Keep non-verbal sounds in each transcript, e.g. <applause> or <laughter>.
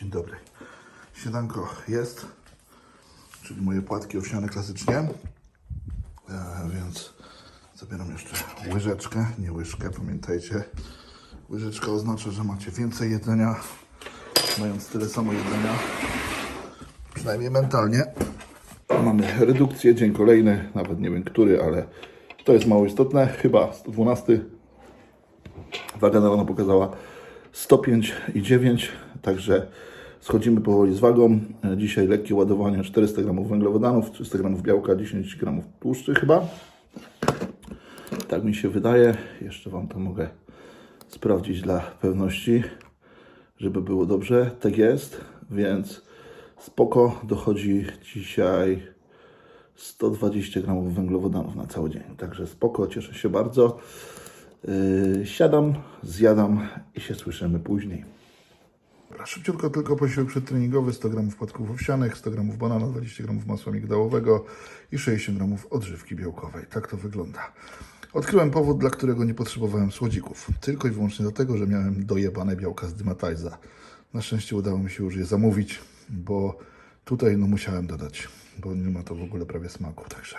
Dzień dobry. Śniadanko jest, czyli moje płatki owsiane klasycznie. E, więc zabieram jeszcze łyżeczkę, nie łyżkę, pamiętajcie. Łyżeczka oznacza, że macie więcej jedzenia, mając tyle samo jedzenia, przynajmniej mentalnie. Mamy redukcję, dzień kolejny, nawet nie wiem który, ale to jest mało istotne, chyba 112. Waga na rano pokazała 105,9, także schodzimy powoli z wagą. E, Dzisiaj lekkie ładowanie 400 g węglowodanów, 300 g białka, 10 g tłuszczy chyba. Tak mi się wydaje. Jeszcze Wam to mogę sprawdzić dla pewności, żeby było dobrze. Tak jest, więc spoko. Dochodzi dzisiaj 120 g węglowodanów na cały dzień. Także spoko, cieszę się bardzo. Yy, siadam, zjadam i się słyszymy później. Dobra, Szybciutko tylko posiłek przedtreningowy, 100 g płatków owsianych, 100 g banana, 20 g masła migdałowego i 60 g odżywki białkowej. Tak to wygląda. Odkryłem powód, dla którego nie potrzebowałem słodzików. Tylko i wyłącznie dlatego, że miałem dojebane białka z Dymatiza. Na szczęście udało mi się już je zamówić, bo tutaj no musiałem dodać, bo nie ma to w ogóle prawie smaku, także,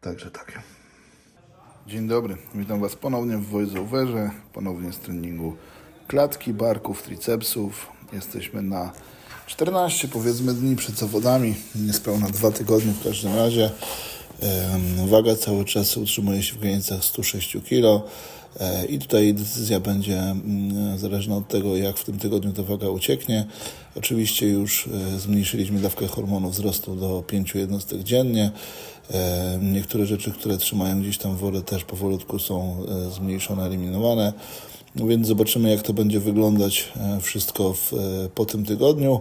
także tak. Dzień dobry, witam Was ponownie w voiceoverze, ponownie z treningu klatki, barków, tricepsów. Jesteśmy na 14 powiedzmy dni przed zawodami, niespełna dwa tygodnie w każdym razie. Waga cały czas utrzymuje się w granicach 106 kg e, i tutaj decyzja będzie mm, zależna od tego, jak w tym tygodniu ta waga ucieknie. Oczywiście już e, zmniejszyliśmy dawkę hormonu wzrostu do 5 jednostek dziennie. E, Niektóre rzeczy, które trzymają gdzieś tam wodę też powolutku są zmniejszone, eliminowane. No więc zobaczymy, jak to będzie wyglądać e, wszystko w, e, po tym tygodniu.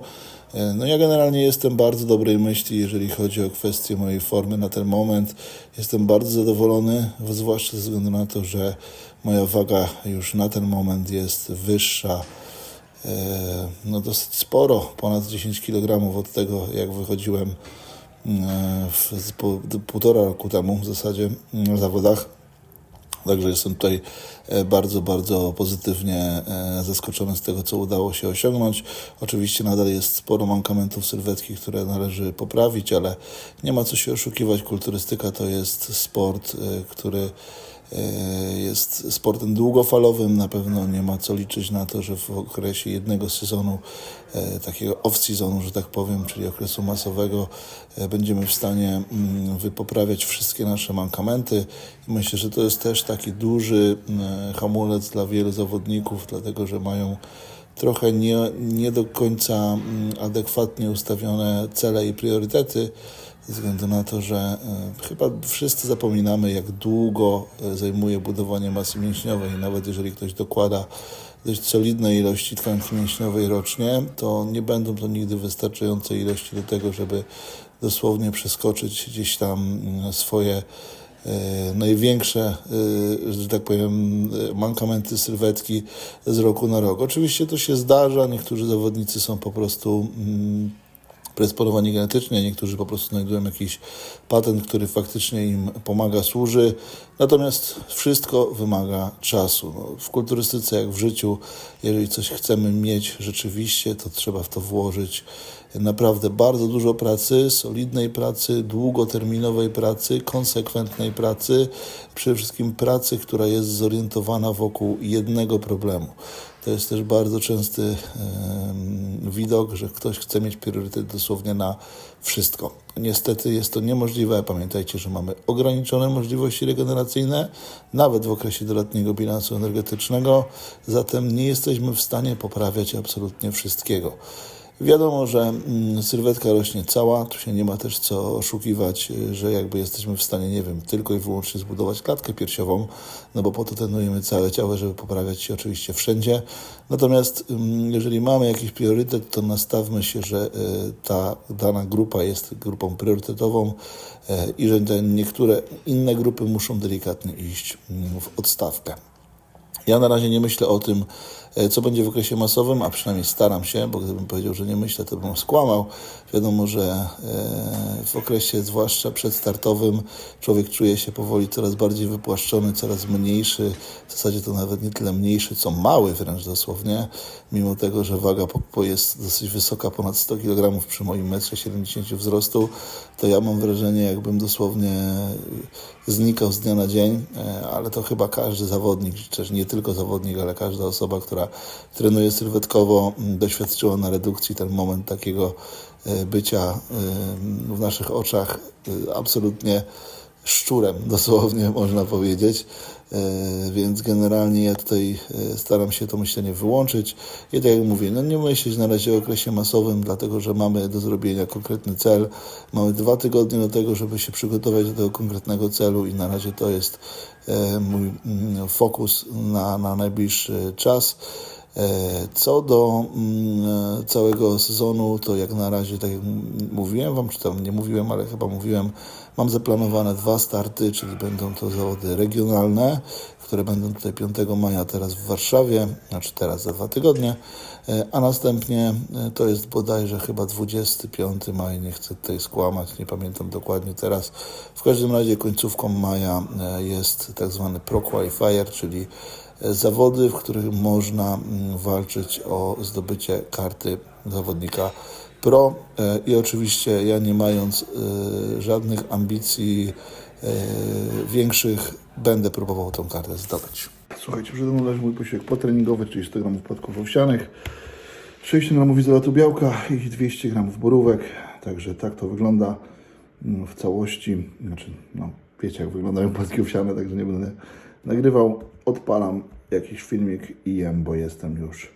E, No ja generalnie jestem bardzo dobrej myśli, jeżeli chodzi o kwestię mojej formy na ten moment. Jestem bardzo zadowolony, zwłaszcza ze względu na to, że moja waga już na ten moment jest wyższa no dosyć sporo, ponad 10 kg od tego, jak wychodziłem e, w, po, półtora roku temu w zasadzie na zawodach. Także jestem tutaj e, bardzo, bardzo pozytywnie e, zaskoczony z tego, co udało się osiągnąć. Oczywiście nadal jest sporo mankamentów sylwetki, które należy poprawić, ale nie ma co się oszukiwać. Kulturystyka to jest sport, e, który jest sportem długofalowym. Na pewno nie ma co liczyć na to, że w okresie jednego sezonu, e, takiego off-seasonu, że tak powiem, czyli okresu masowego, e, będziemy w stanie mm, wypoprawiać wszystkie nasze mankamenty. Myślę, że to jest też taki duży hamulec dla wielu zawodników, dlatego że mają trochę nie, nie do końca mm, adekwatnie ustawione cele i priorytety, ze względu na to, że e, chyba wszyscy zapominamy, jak długo e, zajmuje budowanie masy mięśniowej. Nawet jeżeli ktoś dokłada dość solidne ilości tkanki mięśniowej rocznie, to nie będą to nigdy wystarczające ilości do tego, żeby dosłownie przeskoczyć gdzieś tam mm, swoje e, największe, że tak powiem, mankamenty sylwetki z roku na rok. Oczywiście to się zdarza, niektórzy zawodnicy są po prostu predysponowani genetycznie, niektórzy po prostu znajdują jakiś patent, który faktycznie im pomaga, służy. Natomiast wszystko wymaga czasu. No, w kulturystyce, jak w życiu, jeżeli coś chcemy mieć rzeczywiście, to trzeba w to włożyć naprawdę bardzo dużo pracy, solidnej pracy, długoterminowej pracy, konsekwentnej pracy, przede wszystkim pracy, która jest zorientowana wokół jednego problemu. To jest też bardzo częsty em, widok, że ktoś chce mieć priorytet dosłownie na wszystko. Niestety jest to niemożliwe. Pamiętajcie, że mamy ograniczone możliwości regeneracyjne, nawet w okresie doletniego bilansu energetycznego, zatem nie jesteśmy w stanie poprawiać absolutnie wszystkiego. Wiadomo, że mm, sylwetka rośnie cała, tu się nie ma też co oszukiwać, y, że jakby jesteśmy w stanie, nie wiem, tylko i wyłącznie zbudować klatkę piersiową, no bo po to trenujemy całe ciało, żeby poprawiać się oczywiście wszędzie. Natomiast mm, jeżeli mamy jakiś priorytet, to nastawmy się, że y, ta dana grupa jest grupą priorytetową y, i że te niektóre inne grupy muszą delikatnie iść mm, w odstawkę. Ja na razie nie myślę o tym, Co będzie w okresie masowym, a przynajmniej staram się, bo gdybym powiedział, że nie myślę, to bym skłamał. Wiadomo, że e, w okresie, zwłaszcza przedstartowym, człowiek czuje się powoli coraz bardziej wypłaszczony, coraz mniejszy. W zasadzie to nawet nie tyle mniejszy, co mały wręcz dosłownie. Mimo tego, że waga jest dosyć wysoka, ponad 100 kg przy moim metrze 70 wzrostu, to ja mam wrażenie, jakbym dosłownie znikał z dnia na dzień, e, ale to chyba każdy zawodnik, czy też nie tylko zawodnik, ale każda osoba, która trenuje sylwetkowo, m, doświadczyła na redukcji ten moment takiego e, bycia e, w naszych oczach e, absolutnie szczurem, dosłownie <laughs> można powiedzieć. E, Więc generalnie ja tutaj e, staram się to myślenie wyłączyć. I tak jak mówię, no nie myśleć na razie o okresie masowym, dlatego że mamy do zrobienia konkretny cel. Mamy dwa tygodnie do tego, żeby się przygotować do tego konkretnego celu i na razie to jest e, mój mm, fokus na, na najbliższy czas. E, Co do mm, e, całego sezonu, to jak na razie, tak jak mówiłem Wam, czy tam nie mówiłem, ale chyba mówiłem, mam zaplanowane dwa starty, czyli będą to zawody regionalne, które będą tutaj 5 maja teraz w Warszawie, znaczy teraz za dwa tygodnie, e, a następnie to jest bodajże chyba 25 maj, nie chcę tutaj skłamać, nie pamiętam dokładnie teraz. W każdym razie końcówką maja jest tak zwany Pro Qualifier, czyli zawody, w których można mm, walczyć o zdobycie karty zawodnika pro E, i oczywiście ja nie mając e, żadnych ambicji e, większych będę próbował tą kartę zdobyć. Słuchajcie, przede mną leży mój posiłek potreningowy, czyli 100 gramów płatków owsianych, 60 gramów izolatu białka i 200 gramów borówek. Także tak to wygląda mm, w całości. Znaczy, no, wiecie jak wyglądają płatki owsiane, także nie będę nagrywał. Odpalam jakiś filmik i jem, bo jestem już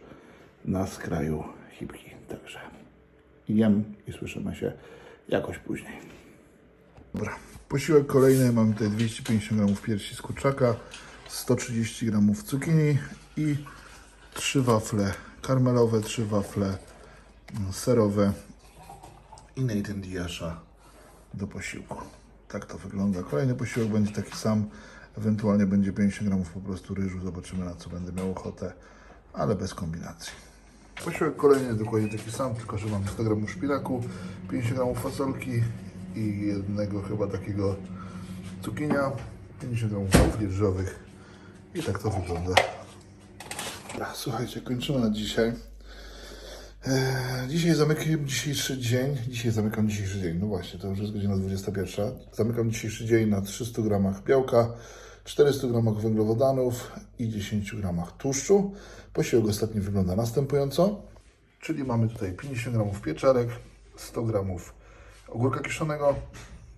na skraju hipki. Także jem i słyszymy się jakoś później. Dobra, posiłek kolejny. Mamy tutaj 250 gramów piersi z kurczaka, 130 gramów cukinii i 3 wafle karmelowe, 3 wafle mm, serowe i Nathan Diasza do posiłku. Tak to wygląda. Kolejny posiłek będzie taki sam, ewentualnie będzie 50 gramów po prostu ryżu. Zobaczymy na co będę miał ochotę, ale bez kombinacji. Posiłek kolejny dokładnie taki sam, tylko że mam 100 gramów szpinaku, 50 gramów fasolki i jednego chyba takiego cukinia, 50 gramów wafli ryżowych i tak to wygląda. Słuchajcie, kończymy na dzisiaj. Eee, Dzisiaj zamykam dzisiejszy dzień. Dzisiaj zamykam dzisiejszy dzień. No właśnie, to już jest godzina 21. Zamykam dzisiejszy dzień na 300 gramach białka, 400 gramach węglowodanów i 10 gramach tłuszczu. Posiłek ostatni wygląda następująco. Czyli mamy tutaj 50 gramów pieczarek, 100 gramów ogórka kiszonego,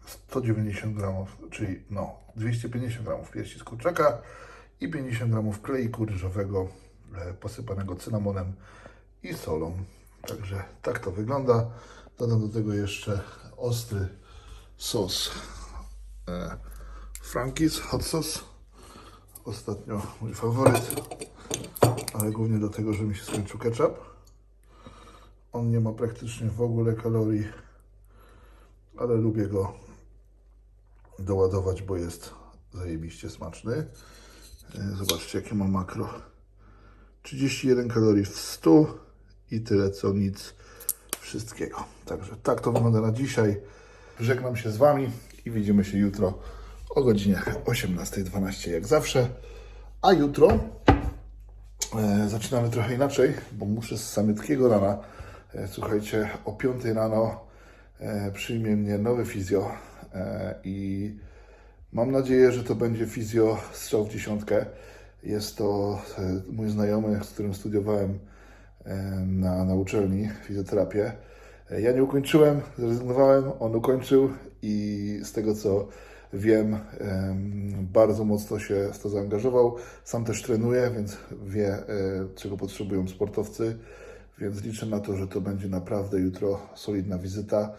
190 gramów, czyli no 250 gramów piersi z kurczaka i 50 gramów kleiku ryżowego e, posypanego cynamonem i solą. Także tak to wygląda. Dodam do tego jeszcze ostry sos e, Frankie's Hot Sauce. Ostatnio mój faworyt, ale głównie dlatego, że mi się skończył ketchup. On nie ma praktycznie w ogóle kalorii, ale lubię go doładować, bo jest zajebiście smaczny. E, Zobaczcie, jakie ma makro. 31 kalorii w 100 i tyle co nic wszystkiego. Także tak to wygląda na dzisiaj. Żegnam się z Wami i widzimy się jutro o godzinie 18.12 jak zawsze. A jutro e, zaczynamy trochę inaczej, bo muszę z samiutkiego rana, e, słuchajcie, o 5 rano e, przyjmie mnie nowy fizjo e, i mam nadzieję, że to będzie fizjo strzał w dziesiątkę. Jest to e, mój znajomy, z którym studiowałem na, na uczelni fizjoterapię. E, Ja nie ukończyłem, zrezygnowałem, on ukończył i z tego co wiem, em, bardzo mocno się w to zaangażował. Sam też trenuje, więc wie, e, czego potrzebują sportowcy, więc liczę na to, że to będzie naprawdę jutro solidna wizyta.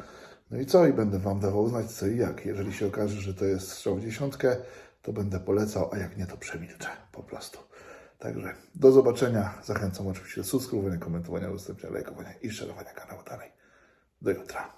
No i co? I będę Wam dawał znać co i jak. Jeżeli się okaże, że to jest strzał w dziesiątkę, to będę polecał, a jak nie, to przemilczę po prostu. Także do zobaczenia. Zachęcam oczywiście do subskrybowania, komentowania, udostępniania, lajkowania i szerowania kanału dalej. Do jutra.